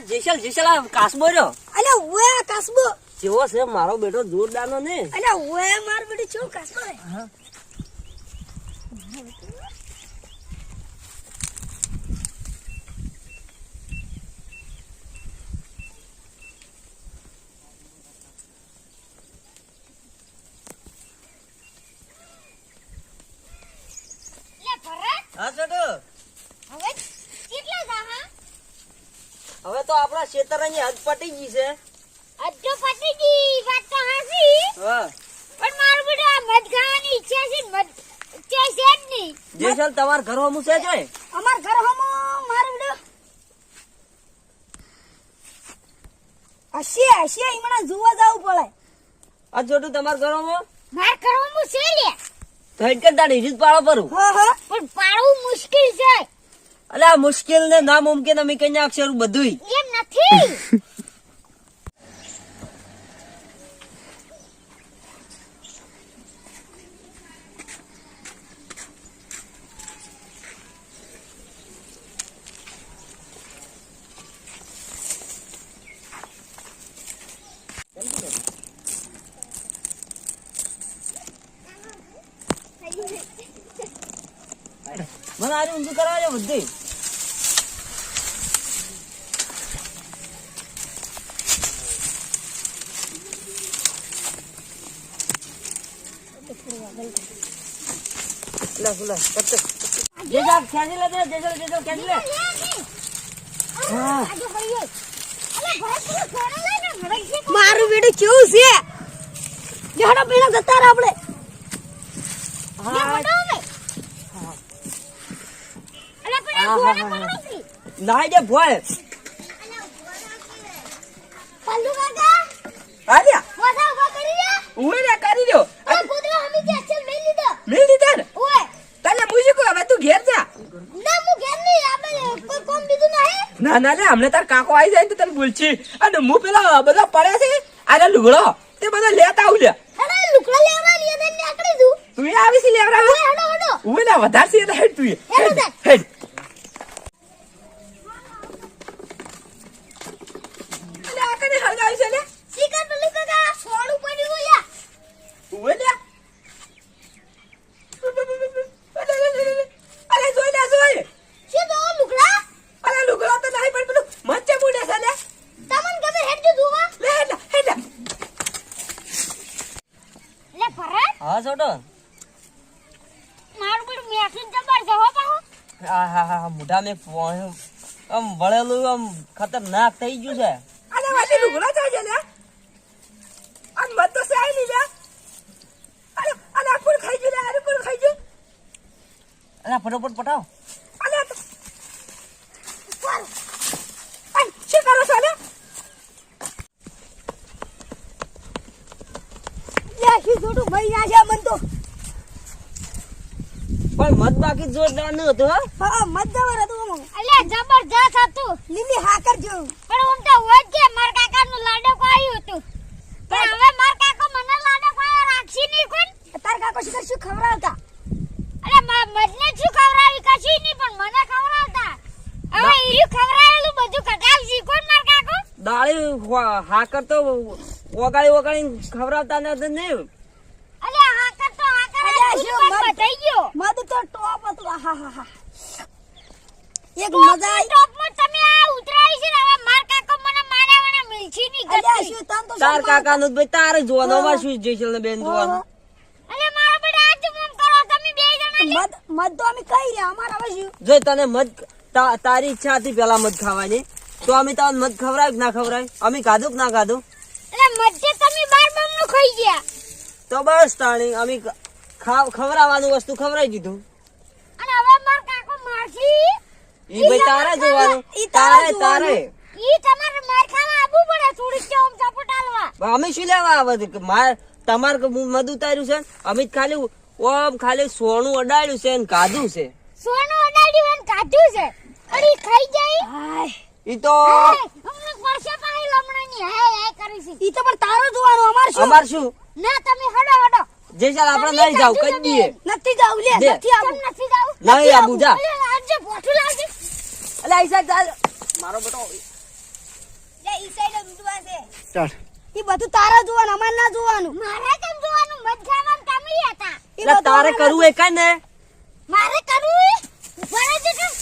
અલા જેસલ જેસલ આ કાસબો રહ્યો? અલે ઓએ આ કાસબો. જેવો છે મારો બેટો જોરદારનો ને અલે ઓએ મારો બેટો ચો કાસબો રે લે ભરત હા છોટુ હવે કેટલા જાહા હવે તો હદ પટી ગઈ છે. હદ તો પટી ગઈ વાત તો હાસી. પણ મારું બધું આ મધ ખાવાની ઈચ્છા છે મધ ઈચ્છા છે જ નહીં. જેસલ તમાર ઘર હમું છે જોય અમાર ઘર હમો મારું બધું. હશે હશે હમણાં જોવા જવું પડે. આ છોટુ તમાર ઘર હમું? માર કરવાનું છે લે. તો હેડ કર તારી રીત પાડો પરું પણ પાડવું મુશ્કેલ છે. અલ્યા મુશ્કેલ ને નામુમકિન અમે કઈ નાખશે એમ નથી મને આજે ઊંધું કરવા છે બધું લે લે કટ જેસલ ખેંચી લે દે જેસલ જેસલ ખેંચી લે. તું મારું બેટું કેવું છે? લેડો પીણા જતા રહે ના જે ભોય પલ્લુ કાકા? આલ્યા. કરી દે ઉવે ને કરી દો આ કૂતરો હમી જે અચલ મેં લીધો મેં લીધા ને ઓય તને મૂકી હવે તું ઘેર જા ના હું ઘેર નહીં આપણે કોઈ કોમ બીજું નહીં ના ના લે હમણાં તાર કાકો આવી જાય તો તને બોલછી અને હું પેલા બધા પડ્યા છે આને લુગડો? તે બધા લેતા આવું લે. અરે લુગડો લેવા લીએ ને નીકળી દઉં. તું આવી હડો હડો ઉવે ને વધારે છે એટલે હેડ તું હેડ હેડ જા. હેડ અલે આ કને હળગાવી છે લે શીખર પલ્લુ કાકા સોડું પડ્યું યા ઉવે લે અલે, અલે, અલે, અલે. અલે જોઈ લે જોઈ શું તો લુકડા અલે લુગડો તો નહીં પણ પેલું મચ્છે બુડે છે લે તમને ગમે હેડ જો જોવા લે હેડ લે, હેડ લે. લે ભરત હા છોટો મારું બધું મેસેજ જબર છે હો પાહો. હા હા હા મોઢા મે આમ વળેલું આમ ખતરનાક થઈ ગયું છે. અરે વાલી લુગડો ચાલજે લે આમ મત તો સાઈ ની લે અરે અરે આ કોણ ખાઈ ગયું લે અરે કોણ ખાઈ ગયું. અરે ફટાફટ પટાવ અરે આ તો- અરે, શું કરો છો લે લે શું છોટું ભાઈ આ છે મન તો. પણ મત બાકી જોરદાર ન હતો હો. હા મત જબર હતો આમ. અલે જબરજસ્ત હતું. લીલી હાકર જો પણ ઓમ તો હોય કે માર કાકાનું લાડો આવ્યું હતું. પણ હવે માર કાકો મને લાડો આયા રાખશી નહીં કોણ તાર કાકો શું શું ખવરાવતા અરે મ- મજને શું ખવરાવી કશી નહીં પણ મને ખવરાવતા હવે ઈર્યું ખવડાવેલું બધું કટાવશી કોણ માર કાકો? દાળી હાકર તો ઓગાળી ઓગાળી ખવડાવતા નથી તો ગયો. ટોપ હતું. આહા હા હા. એક મજા આવી ટોપમાં તમે આ ઉતરાઈ છે હવે માર કાકો મને માર્યા વગર મિલશી નહીં અલ્યા શું તન તો તાર કાકા નું ભાઈ તારે જોવાનું. અમારે શું જયસલ ને બેન જોવાનું. અલે મારો બેટા આ ચુપ કરો તમે બે જણા મત મત તો અમે કઈ રહ્યા અમારા હવે શું? જો તને મદ તારી ઈચ્છા હતી પેલા મધ ખાવાની તો અમે તને મધ ખવડાય કે ના ખવડાય અમે ખાધું કે ના ખાધું? મધ્ય તમે બાર બમણું ખાઈ ગયા. તો બસ તાણી અમે ખવરાવાનું ખાવ- વસ્તુ ખવરાઈ દીધું. અને હવે માર કાકો મારશી ઈ ભાઈ તારે જોવાનું. ઈ તારે તારે. ઈ તમારે માર ખાવા આવવું પડે થોડી કે ઓમ સપોર્ટ આલવા અમે શું લેવા આવે? કે માર તમારે મધ ઉતાર્યું છે અમિત અમે ખાલી ઓમ ખાલી સોનું અડાડ્યું છે ને કાધું છે. સોનું અડાડ્યું અને કાધું છે. ઈ ખાઈ જાય. હાય ઈ તો અમને પાસે પાસે લમણાની હાય હાય કરી છે ઈ તો પણ તારો જોવાનું અમાર શું? ના તમે હડો હડો. જે ચાલ આપણે નહીં જાવ કઈ દઈએ. નથી જાવ લે નથી આવું. નથી જાવ નહીં આબુ જા. અલે, આજે ભોઠું લાવજે. એટલે આઈસા ચાલ. મારો બેટો ઈ સાઈડ ઊંધવા છે. ચાલ. ઈ બધું તારા જોવાનું અમારે ના જોવાનું. મારે કેમ જોવાનું? મજામાં તમે હતા. એટલે તારે કરવું એ કઈ ને? મારે કરવું મારે જે કેમ